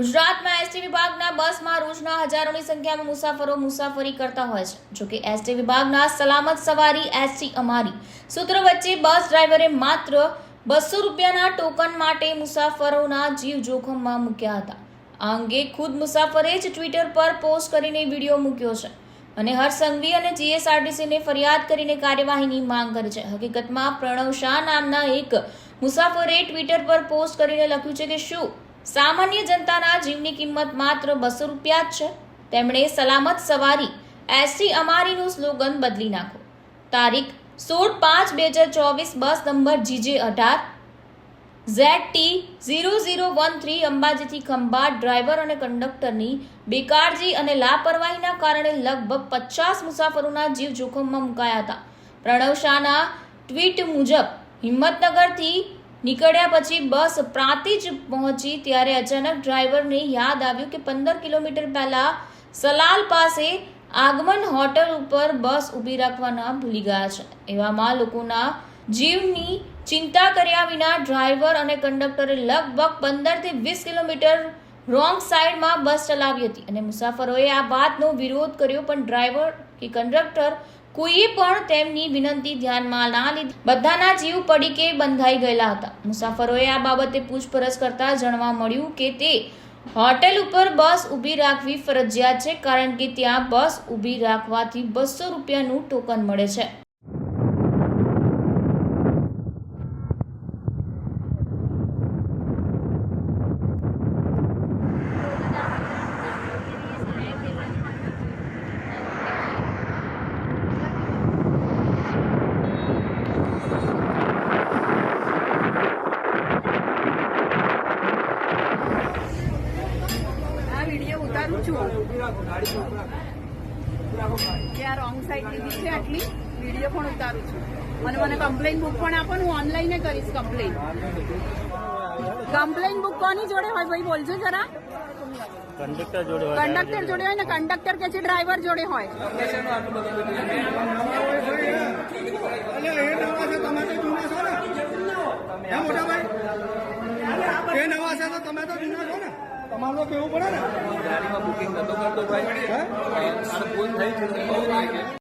ગુજરાતમાં એસટી વિભાગના બસમાં રોજના હજારોની સંખ્યામાં મુસાફરો મુસાફરી કરતા હોય છે. જોકે એસટી વિભાગના સલામત સવારી એસટી અમારી સૂત્ર વચ્ચે બસ ડ્રાઈવરે માત્ર બસો રૂપિયાના ટોકન માટે મુસાફરોના જીવ જોખમમાં મૂક્યા હતા. આ અંગે ખુદ મુસાફરે જ ટ્વિટર પર પોસ્ટ કરીને વીડિયો મૂક્યો છે અને હરસંઘવી અને જીએસઆરટીસીને ફરિયાદ કરીને કાર્યવાહીની માંગ કરી છે. હકીકતમાં પ્રણવ શાહ નામના એક મુસાફરે ટ્વિટર પર પોસ્ટ કરીને લખ્યું છે કે શું સામાન્ય જનતાના જીવની કિંમત માત્ર બસો રૂપિયા જ છે. તેમણે સલામત સવારી, એસટી અમારીનું સ્લોગન બદલી નાખો. તારીખ સોળ પાંચ બે હજાર ચોવીસ બસ નંબર જીજે અઢાર. Z T zero zero one three અંબાજીથી Khambhat driver અને કંડક્ટરની બેકારજી અને લાપરવાહીના કારણે લગભગ પચાસ મુસાફરોના જીવ જોખમમાં મુકાયા હતા. પ્રણવ શાહના ટ્વીટ મુજબ હિંમતનગરથી નીકળ્યા પછી બસ પ્રાંતિજ પહોંચી ત્યારે અચાનક ડ્રાઈવરને યાદ આવ્યું કે પંદર કિલોમીટર પહેલા સલાલ પાસે આગમન હોટલ ઉપર બસ ઊભી રાખવાના ભૂલી ગયા છે. એવામાં લોકોના જીવની ચિંતા કર્યા વિના ડ્રાઈવર અને કંડક્ટરે લગભગ પંદરથી વીસ કિલોમીટર રોંગ સાઈડમાં બસ ચલાવી હતી અને મુસાફરોએ આ વાતનો વિરોધ કર્યો, પણ ડ્રાઈવર કે કંડક્ટર કોઈએ પણ તેમની વિનંતી ધ્યાનમાં ના લીધી. બધાના જીવ પડીકે બંધાઈ ગયેલા હતા. મુસાફરોએ આ બાબતે પૂછપરછ કરતા જાણવા મળ્યું કે તે હોટેલ ઉપર બસ ઊભી રાખવી ફરજિયાત છે, કારણ કે ત્યાં બસ ઊભી રાખવાથી બસો રૂપિયાનું ટોકન મળે છે આ વીડિયો છું કે આ રોંગ સાઈડ લીધી છે આટલી વીડિયો પણ ઉતારું છું. અને મને કમ્પ્લેન બુક પણ આપો હું ઓનલાઈન કરીશ કમ્પ્લેન કમ્પ્લેન બુક કોની જોડે હોય? ભાઈ બોલજો જરા. કંડક્ટર જોડે હોય કંડક્ટર જોડે હોય ને કંડક્ટર કે છે ડ્રાઈવર જોડે હોય. મોટા ભાઈ એ નવા છે તો તમે તો જૂના છો ને. તો કેવું પડે ને? બુકિંગ નતો કરતો ભાઈ. ફોન થઈ છે.